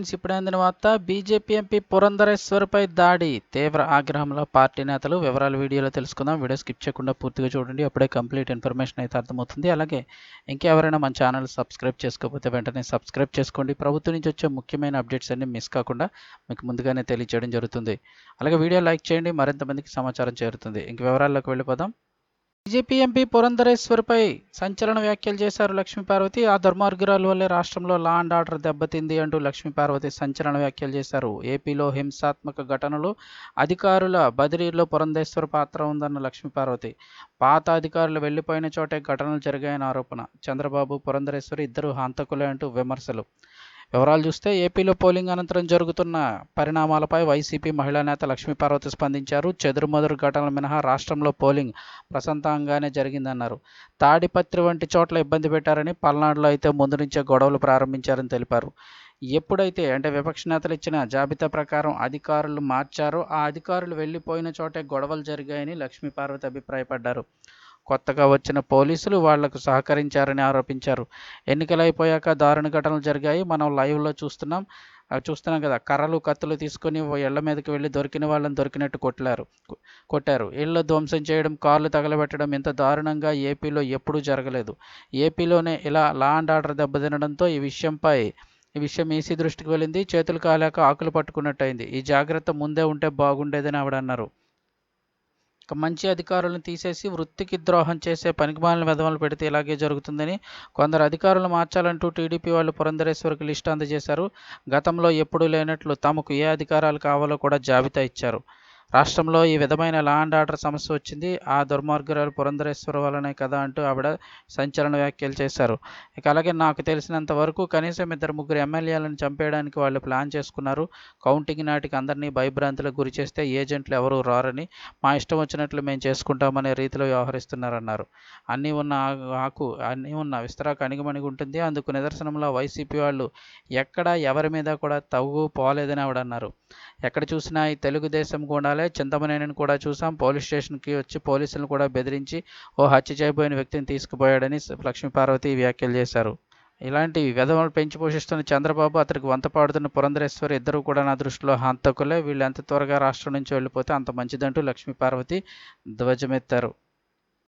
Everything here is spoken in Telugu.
ఇప్పుడు వార్త బీజేపీ ఎంపీ పురంధరేశ్వర్పై దాడి తీవ్ర ఆగ్రహంలో పార్టీ నేతలు వివరాలు వీడియోలో తెలుసుకుందాం. వీడియో స్కిప్ చేయకుండా పూర్తిగా చూడండి. అప్పుడే కంప్లీట్ ఇన్ఫర్మేషన్ అయితే అర్థమవుతుంది. అలాగే ఇంకెవరైనా మన ఛానల్ సబ్స్క్రైబ్ చేసుకోకపోతే వెంటనే సబ్స్క్రైబ్ చేసుకోండి. ప్రభుత్వం నుంచి వచ్చే ముఖ్యమైన అప్డేట్స్ అన్ని మిస్ కాకుండా మీకు ముందుగానే తెలియజేయడం జరుగుతుంది. అలాగే వీడియో లైక్ చేయండి. మరింత మందికి సమాచారం చేరుతుంది. ఇంక వివరాల్లోకి వెళ్ళిపోదాం. బీజేపీ ఎంపీ పురంధరేశ్వర్పై సంచలన వ్యాఖ్యలు చేశారు లక్ష్మీ పార్వతి ఆ దుర్మార్గురాల వల్లే రాష్ట్రంలో లా అండ్ ఆర్డర్ దెబ్బతింది అంటూ లక్ష్మీ పార్వతి సంచలన వ్యాఖ్యలు చేశారు. ఏపీలో హింసాత్మక ఘటనలు అధికారుల బదిలీలో పురంధేశ్వర్ పాత్ర ఉందన్న లక్ష్మీ పార్వతి పాత అధికారులు వెళ్ళిపోయిన చోటే ఘటనలు జరిగాయని ఆరోపణ. చంద్రబాబు పురంధరేశ్వరి ఇద్దరు హంతకులే అంటూ విమర్శలు. వివరాలు చూస్తే ఏపీలో పోలింగ్ అనంతరం జరుగుతున్న పరిణామాలపై వైసీపీ మహిళా నేత లక్ష్మీపార్వతి స్పందించారు. చెదురుమదురు ఘటనలు మినహా రాష్ట్రంలో పోలింగ్ ప్రశాంతంగానే జరిగిందన్నారు. తాడిపత్రి వంటి చోట్ల ఇబ్బంది పెట్టారని పల్నాడులో అయితే ముందు నుంచే గొడవలు ప్రారంభించారని తెలిపారు. ఎప్పుడైతే అంటే విపక్ష నేతలు ఇచ్చిన జాబితా ప్రకారం అధికారులు మార్చారో ఆ అధికారులు వెళ్ళిపోయిన చోటే గొడవలు జరిగాయని లక్ష్మీపార్వతి అభిప్రాయపడ్డారు. కొత్తగా వచ్చిన పోలీసులు వాళ్ళకు సహకరించారని ఆరోపించారు. ఎన్నికలు అయిపోయాక దారుణ ఘటనలు జరిగాయి. మనం లైవ్లో చూస్తున్నాం. చూస్తున్నాం కదా. కర్రలు కత్తులు తీసుకొని ఇళ్ళ మీదకి వెళ్ళి దొరికిన వాళ్ళని దొరికినట్టు కొట్లారు. కొట్టారు. ఇళ్ళు ధ్వంసం చేయడం కార్లు తగలబెట్టడం ఇంత దారుణంగా ఏపీలో ఎప్పుడూ జరగలేదు. ఏపీలోనే ఇలా లా అండ్ ఆర్డర్ దెబ్బతినడంతో ఈ విషయంపై ఈ విషయం ఈసీ దృష్టికి వెళ్ళింది. చేతులు కాలేక ఆకులు పట్టుకున్నట్టయింది. ఈ జాగ్రత్త ముందే ఉంటే బాగుండేదని ఆవిడ అన్నారు. మంచి అధికారులను తీసేసి వృత్తికి ద్రోహం చేసే పనికిమాలిన విధములు పెడితే ఇలాగే జరుగుతుందని కొందరు అధికారులు మార్చాలంటూ టీడీపీ వాళ్ళు పురంధరేశ్వరికి లిస్ట్ అందజేశారు. గతంలో ఎప్పుడూ లేనట్లు తమకు ఏ అధికారాలు కావాలో కూడా జాబితా ఇచ్చారు. రాష్ట్రంలో ఈ విధమైన లా అండ్ ఆర్డర్ సమస్య వచ్చింది. ఆ దుర్మార్గురాలు పురంధరేశ్వర వలనే కదా అంటూ ఆవిడ సంచలన వ్యాఖ్యలు చేశారు. ఇక అలాగే నాకు తెలిసినంత వరకు కనీసం ఇద్దరు ముగ్గురు ఎమ్మెల్యేలను చంపేయడానికి వాళ్ళు ప్లాన్ చేసుకున్నారు. కౌంటింగ్ నాటికి అందరినీ భయభ్రాంతులకు గురి చేస్తే ఏజెంట్లు ఎవరూ రారని మా ఇష్టం వచ్చినట్లు మేము చేసుకుంటామనే రీతిలో వ్యవహరిస్తున్నారన్నారు. అన్నీ ఉన్న ఆకు అన్నీ ఉన్న విస్తరాకు అణిగమణిగి ఉంటుంది. అందుకు నిదర్శనంలో వైసీపీ వాళ్ళు ఎక్కడ ఎవరి మీద కూడా తవ్వు పోలేదని ఆవిడ అన్నారు. ఎక్కడ చూసినా ఈ తెలుగుదేశం గుండాలే చింతమనేనిని కూడా చూసాం. పోలీస్ స్టేషన్కి వచ్చి పోలీసులను కూడా బెదిరించి ఓ హత్య చేయబోయిన వ్యక్తిని తీసుకుపోయాడని లక్ష్మీపార్వతి వ్యాఖ్యలు చేశారు. ఇలాంటి విధవలు పెంచి పోషిస్తున్న చంద్రబాబు అతనికి వంత పాడుతున్న పురంధరేశ్వరి ఇద్దరు కూడా నా దృష్టిలో హంతకులే. వీళ్ళు ఎంత త్వరగా రాష్ట్రం నుంచి వెళ్ళిపోతే అంత మంచిదంటూ లక్ష్మీపార్వతి ధ్వజమెత్తారు.